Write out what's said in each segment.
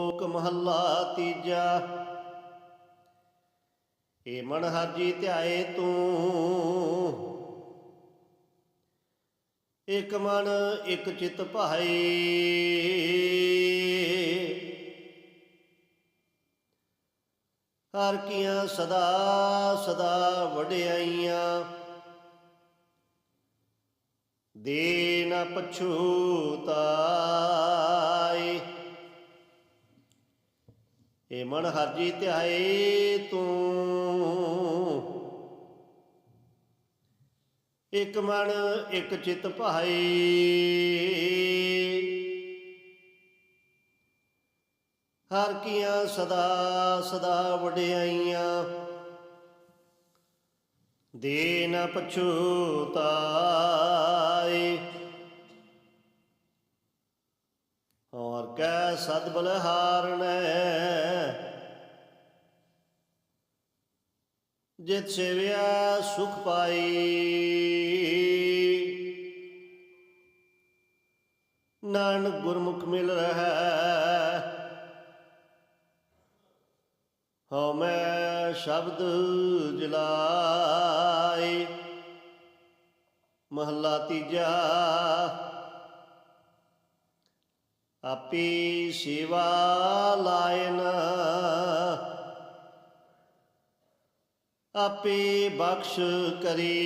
ਸ਼ਲੋਕ ਮਹੱਲਾ ਤੀਜਾ। ਏ ਮਨ ਹਰਜੀ ਧਿਆਏ ਤੂੰ। ਇਕ ਮਨ, ਇਕ ਚਿਤ ਭਾਈ ਹਰ ਕੀਆਂ ਸਦਾ ਸਦਾ ਵਡਿਆਈਆਂ। ਦੇ ਨ ਪਛੂਤਾਈ ਏ ਮਨ ਹਰਜੀ ਧਿਆਏ ਤੂੰ। ਇਕ ਮਨ, ਇਕ ਚਿਤ ਭਾਈ ਹਰ ਕੀਆਂ ਸਦਾ ਸਦਾ ਵਡਿਆਈਆਂ। ਦੇ ਨ ਪਛੂਤਾਈ ਔਰ ਕੈ ਸਦ ਬਲਹਾਰਣੈ ਜਿਤ ਸੇਵਿਆ ਸੁਖ ਪਾਈ। ਨਾਨਕ ਗੁਰਮੁਖ ਮਿਲ ਰਹਾ। ਹਉ ਮੈਂ ਸ਼ਬਦ ਜਲਾਈ ਮਹੱਲਾ ਤੀਜਾ ਆਪੇ ਸੇਵਾ ਲਾਇਨ। ਆਪੇ ਬਖਸ਼ ਕਰੀ।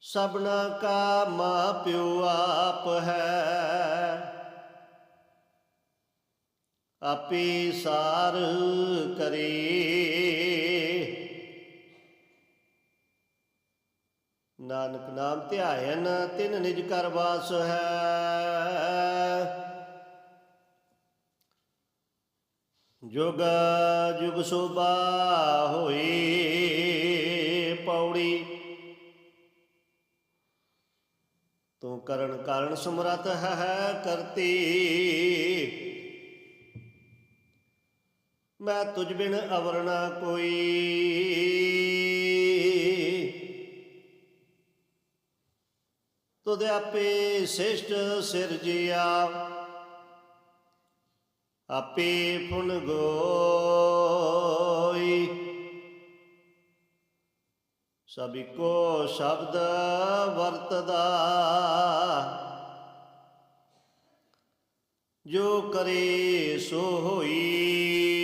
ਸਭਨਾ ਕਾ ਮਾਂ ਪਿਓ ਆਪ ਹੈ। ਆਪੇ ਸਾਰ ਕਰੇ। ਨਾਨਕ ਨਾਮ ਧਿਆਇਨ, ਤਿਨ ਨਿਜ ਕਰ ਵਾਸ ਹੈ। ਜੁਗ ਜੁਗ ਸੋਭਾ ਹੋਈ ਪੌੜੀ। ਤੂੰ ਕਰਨ ਕਾਰਨ ਸਮਰੱਥ ਹੈ ਕਰਤੀ। ਮੈਂ ਤੁਝ ਬਿਨ ਅਵਰ ਕੋਈ। ਤੁਧ ਆਪੇ ਸਿਸ਼ਟ ਸਿਰਜਿਆ ਆਪੇ ਫੁਨ ਗੋਈ। ਸਭੀ ਕੋ ਸ਼ਬਦ ਵਰਤਦਾ। ਜੋ ਕਰੇ ਸੋ ਹੋਈ।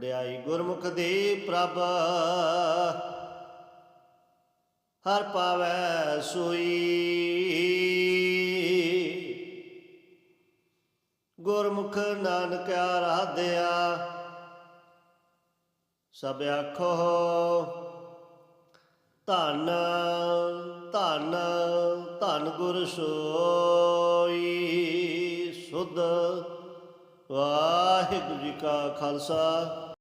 ਵਡਿਆਈ ਗੁਰਮੁਖ ਦੇ ਪ੍ਰਭ। ਹਰ ਪਾਵੈ ਸੋਈ। ਗੁਰਮੁਖ ਨਾਨਕ ਆਰਾਧਿਆ। ਸਭ ਆਖੋ, ਧੰਨ ਧੰਨ ਧੰਨ ਗੁਰ ਸੋਈ। ਸੁਧ ਵਾਹਿਗੁਰੂ ਜੀ ਕਾ ਖਾਲਸਾ।